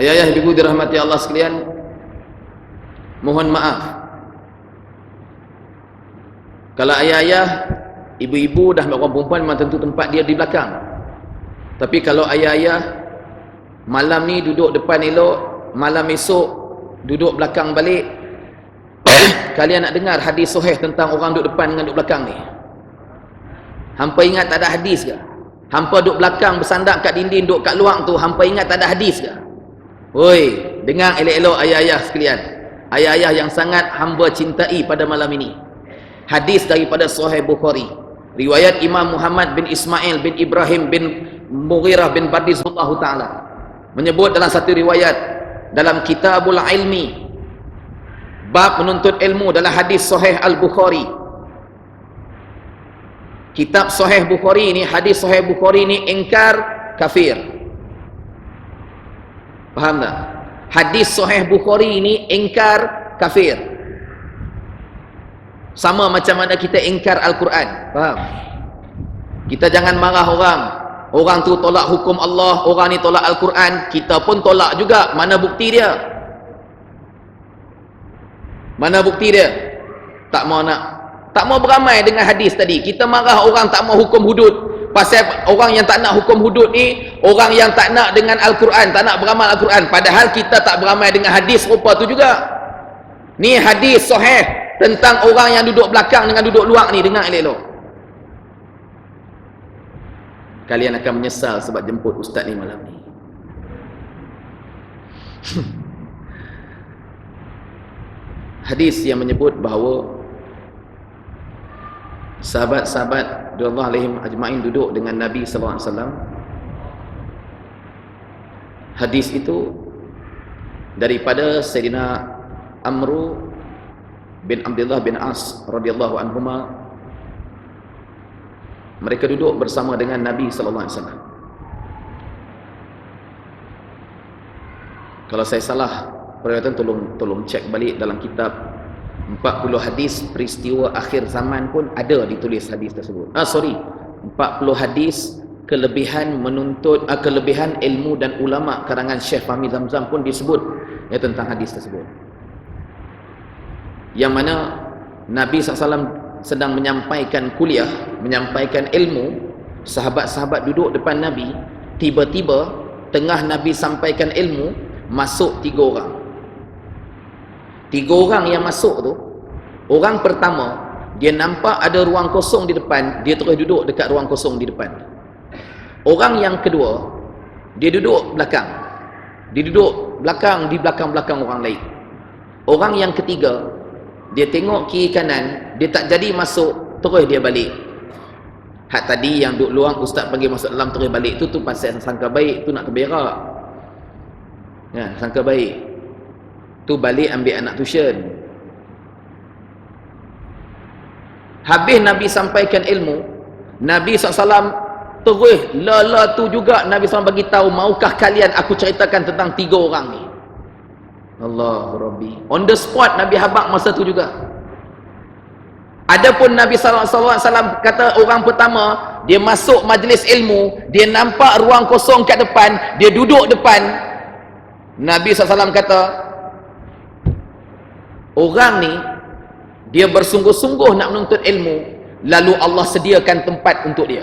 Ayah-ayah ibu dirahmati Allah sekalian, mohon maaf. Kalau ayah-ayah, ibu-ibu dah orang perempuan memang tentu tempat dia di belakang. Tapi kalau ayah-ayah malam ni duduk depan elok, malam esok duduk belakang balik, kalian nak dengar hadis sahih tentang orang duduk depan dengan duduk belakang ni. Hampa ingat tak ada hadis ke? Hampa duduk belakang bersandar kat dinding, duduk kat luar tu, hampa ingat tak ada hadis ke? Oi, dengar elok-elok ayah-ayah sekalian. Ayah-ayah yang sangat hamba cintai pada malam ini. Hadis daripada Sahih Bukhari. Riwayat Imam Muhammad bin Ismail bin Ibrahim bin Mughirah bin Badis Allah Ta'ala. Menyebut dalam satu riwayat. Dalam kitabul ilmi. Bab menuntut ilmu dalam hadis Sahih Al-Bukhari. Kitab Sahih Bukhari ini, hadis Sahih Bukhari ini ingkar kafir. Faham tak? Hadis sahih Bukhari ini ingkar kafir. Sama macam mana kita ingkar Al-Quran. Faham? Kita jangan marah orang. Orang tu tolak hukum Allah, orang ni tolak Al-Quran. Kita pun tolak juga. Mana bukti dia? Mana bukti dia? Tak mau nak. Tak mau beramai dengan hadis tadi. Kita marah orang tak mau hukum hudud pasal orang yang tak nak hukum hudud ni orang yang tak nak dengan Al-Quran tak nak beramal Al-Quran. Padahal kita tak beramai dengan hadis rupa tu juga. Ni hadis sahih tentang orang yang duduk belakang dengan duduk luar ni. Dengar elok-elok. Kalian akan menyesal sebab jemput ustaz ni malam ni. Hadis yang menyebut bahawa sahabat-sahabat radhiyallahu alaihim ajmain duduk dengan Nabi sallallahu alaihi wasallam. Hadis itu daripada Sayyidina Amru bin Abdullah bin As radhiyallahu anhuma. Mereka duduk bersama dengan Nabi sallallahu alaihi wasallam. Kalau saya salah perawatan tolong tolong cek balik dalam kitab 40 hadis peristiwa akhir zaman pun ada ditulis hadis tersebut. Ah sorry. 40 hadis kelebihan menuntut uh, kelebihan ilmu dan ulama karangan Syekh Fahmi Zamzam pun disebut ya tentang hadis tersebut. Yang mana Nabi SAW sedang menyampaikan kuliah, menyampaikan ilmu, sahabat-sahabat duduk depan Nabi, tiba-tiba tengah Nabi sampaikan ilmu, masuk tiga orang. Tiga orang yang masuk tu, orang pertama, dia nampak ada ruang kosong di depan, dia terus duduk dekat ruang kosong di depan. Orang yang kedua, dia duduk belakang. Dia duduk belakang di belakang-belakang orang lain. Orang yang ketiga, dia tengok kiri kanan, dia tak jadi masuk, terus dia balik. Hak tadi yang duduk luang, ustaz panggil masuk dalam terus balik tu tu pasal sangka baik, tu nak keberak. Ya, sangka baik tu balik ambil anak tuition. Habis Nabi sampaikan ilmu Nabi SAW terus lala tu juga Nabi SAW bagi tahu maukah kalian aku ceritakan tentang tiga orang ni? Allah Rabbi. On the spot Nabi habak masa tu juga. Adapun Nabi SAW kata orang pertama dia masuk majlis ilmu dia nampak ruang kosong kat depan dia duduk depan. Nabi SAW kata Orang ni dia bersungguh-sungguh nak menuntut ilmu, lalu Allah sediakan tempat untuk dia.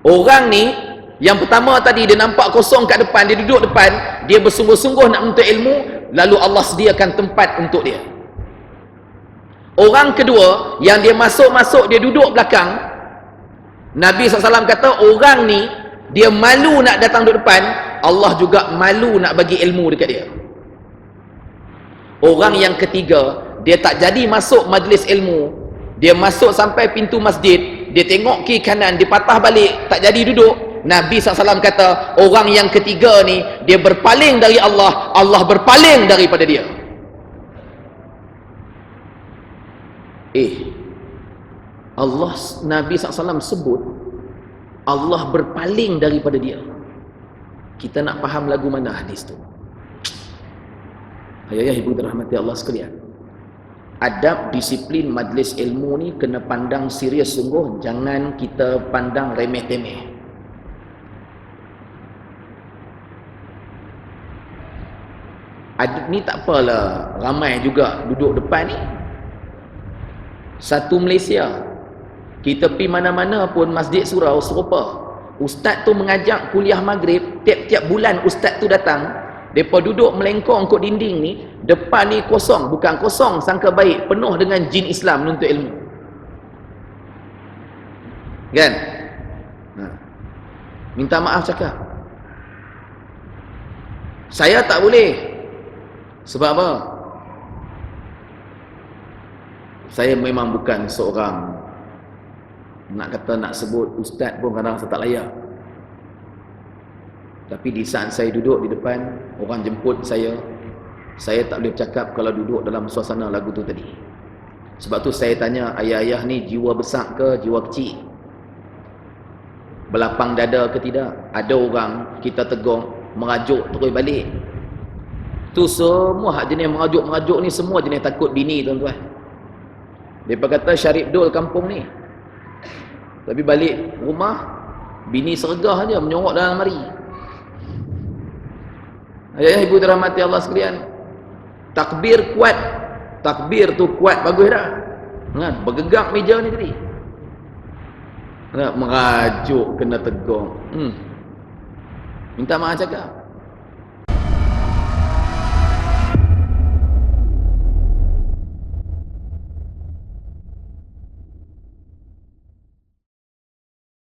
Orang ni yang pertama tadi dia nampak kosong kat depan, dia duduk depan, dia bersungguh-sungguh nak menuntut ilmu, lalu Allah sediakan tempat untuk dia. Orang kedua yang dia masuk-masuk dia duduk belakang, Nabi SAW kata orang ni dia malu nak datang duduk depan, Allah juga malu nak bagi ilmu dekat dia. Orang yang ketiga, dia tak jadi masuk majlis ilmu. Dia masuk sampai pintu masjid, dia tengok kiri kanan, dia patah balik, tak jadi duduk. Nabi SAW kata, orang yang ketiga ni, dia berpaling dari Allah, Allah berpaling daripada dia. Eh, Allah, Nabi SAW sebut, Allah berpaling daripada dia. Kita nak faham lagu mana hadis tu? Ayah ibu dirahmati Allah sekalian. Adab disiplin majlis ilmu ni kena pandang serius sungguh, jangan kita pandang remeh-temeh. ada, ni tak apalah. Ramai juga duduk depan ni. Satu Malaysia. Kita pergi mana-mana pun masjid surau serupa. Ustaz tu mengajak kuliah maghrib. Tiap-tiap bulan ustaz tu datang mereka duduk melengkong kot dinding ni depan ni kosong bukan kosong sangka baik penuh dengan jin Islam menuntut ilmu kan ha. minta maaf cakap saya tak boleh sebab apa? Saya memang bukan seorang nak kata nak sebut ustaz pun kadang saya tak layak. Tapi di saat saya duduk di depan, orang jemput saya, saya tak boleh cakap kalau duduk dalam suasana lagu tu tadi. Sebab tu saya tanya, ayah-ayah ni jiwa besar ke jiwa kecil? Belapang dada ke tidak? Ada orang kita tegur, merajuk terus balik. Tu semua hak jenis merajuk-merajuk ni semua jenis takut bini tuan-tuan. Depa kata Syarif Dul kampung ni. Tapi balik rumah bini sergah aja menyorok dalam mari. Ayah ibu dirahmati Allah sekalian. Takbir kuat. Takbir tu kuat bagus dah. Kan bergegak meja ni tadi. Nak merajuk kena tegur. Hmm. Minta maaf cakap.